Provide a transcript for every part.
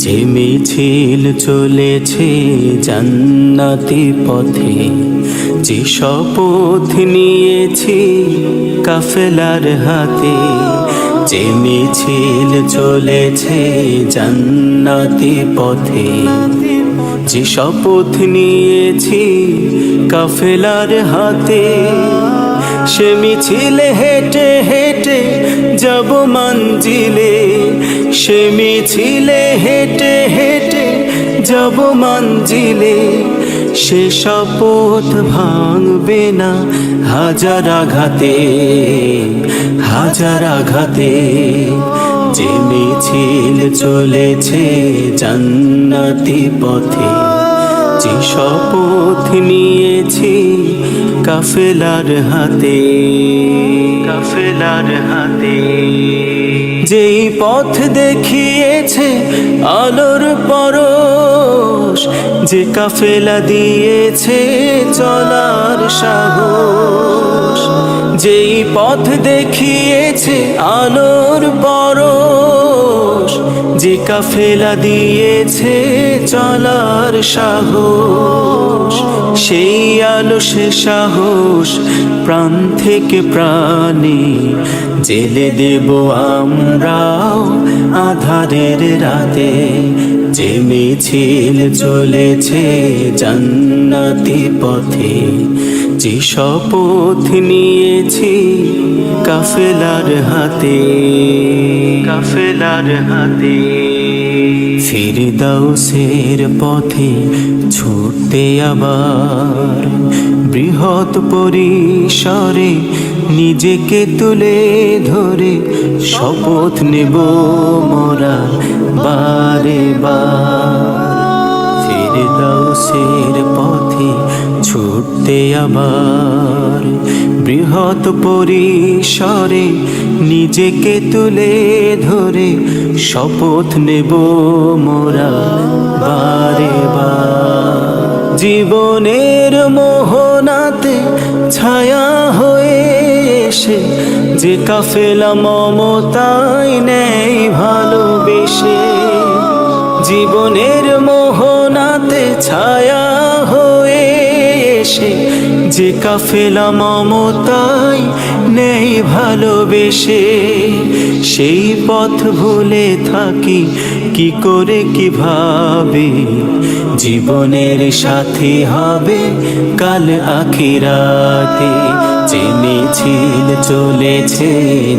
যে মিছিল চলেছে জান্নাতি পথে, যে শপথ নিয়েছি কাফেলার হাতে, যে মিছিল চলেছে জান্নাতি পথে, যে শপথ নিয়েছি কাফেলার হাতে, সে মিছিলে হেঁটে হেঁটে যাব মঞ্জিলে সে মিছিলে হেঁটে হেঁটে যাব মঞ্জিলে। সে শপথ ভাঙবে না হাজার আঘাতে হাজার আঘাতে। যে মিছিল চলেছে জান্নাতি পথে, যে শপথ নিয়েছি কাফেলার হাতে কাফেলার হাতে। যেই পথ দেখিয়েছে আলোর পরশ যে কাফেলা দিয়েছে চলার সাহস যেই পথ দেখিয়েছে আলোর পরশ যে কাফেলা দিয়েছে চলার সাহস সেই আলো, সে সাহস, প্রাণ থেকে প্রাণে জেলে দেব আমরাও আধারের রাতে। যে মিছিল চলেছে জান্নাতি পথে, যে শপথ নিয়েছি কাফেলার হাতে কাফেলার হাতে। ফিরদাউসের পথে, ছুটতে আবার। বৃহৎ পরিসরে নিজেকে তুলে ধরে শপথ নেব মোরা বারে বার। ফিরদাউসের পথে ছুটতে আবার বৃহৎ পরিসরে নিজেকে তুলে ধরে শপথ নেব মোরা বারে জীবনের মোহনাতে ছায়া হয়ে এসে যে কাফেলা মমতায় নেই ভালোবেসে জীবনের মোহনাতে ছায়া এসে যে কাফেলা মমতায় নেই ভালোবেসে, সেই পথ ভুলে থাকি, কি করে কীভাবে? জীবনের সাথী হবে কাল আখিরাতে। যে মিছিল চলেছে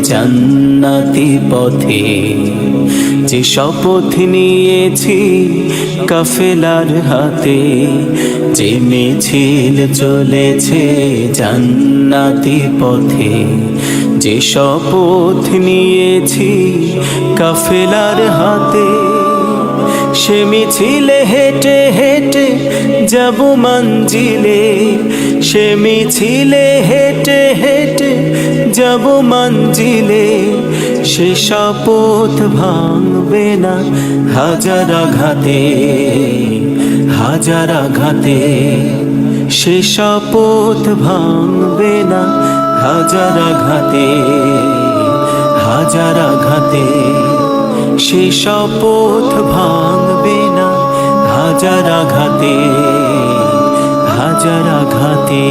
জান্নাতি পথে। যে শপথ নিয়েছি কাফেলার হাতে যে মিছিল চলেছে জান্নাতি পথে। যে শপথ নিয়েছি কাফেলার হাতে, সে মিছিলে হেঁটে হেঁটে যাব মঞ্জিলে। সে মিছিলে হেঁটে হেঁটে যাব মঞ্জিলে। সে শপথ ভাঙবে না। হাজার আঘাতে হাজার আঘাতে সে শপথ ভাঙবে না। হাজার আঘাতে হাজার আঘাতে সে শপথ ভাঙবে না। হাজার আঘাতে হাজার আঘাতে